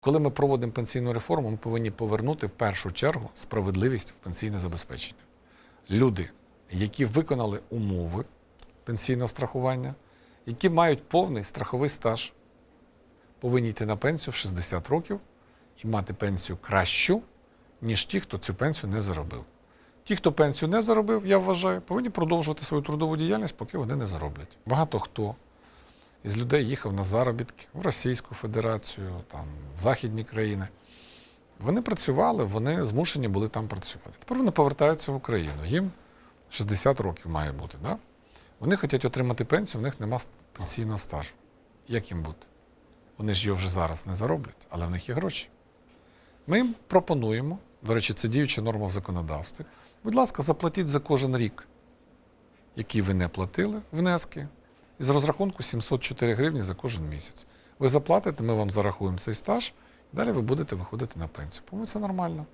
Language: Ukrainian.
Коли ми проводимо пенсійну реформу, ми повинні повернути в першу чергу справедливість в пенсійне забезпечення. Люди, які виконали умови пенсійного страхування, які мають повний страховий стаж, повинні йти на пенсію в 60 років і мати пенсію кращу, ніж ті, хто цю пенсію не заробив. Ті, хто пенсію не заробив, я вважаю, повинні продовжувати свою трудову діяльність, поки вони не зароблять. Багато хто із людей їхав на заробітки в Російську Федерацію, там, в західні країни. Вони працювали, вони змушені були там працювати. Тепер вони повертаються в Україну. Їм 60 років має бути. Да? Вони хочуть отримати пенсію, в них нема пенсійного стажу. Як їм бути? Вони ж його вже зараз не зароблять, але в них є гроші. Ми їм пропонуємо, до речі, це діюча норма в законодавстві. Будь ласка, заплатіть за кожен рік, який ви не платили внески, із розрахунку 704 гривні за кожен місяць. Ви заплатите, ми вам зарахуємо цей стаж, і далі ви будете виходити на пенсію. По-моєму, це нормально.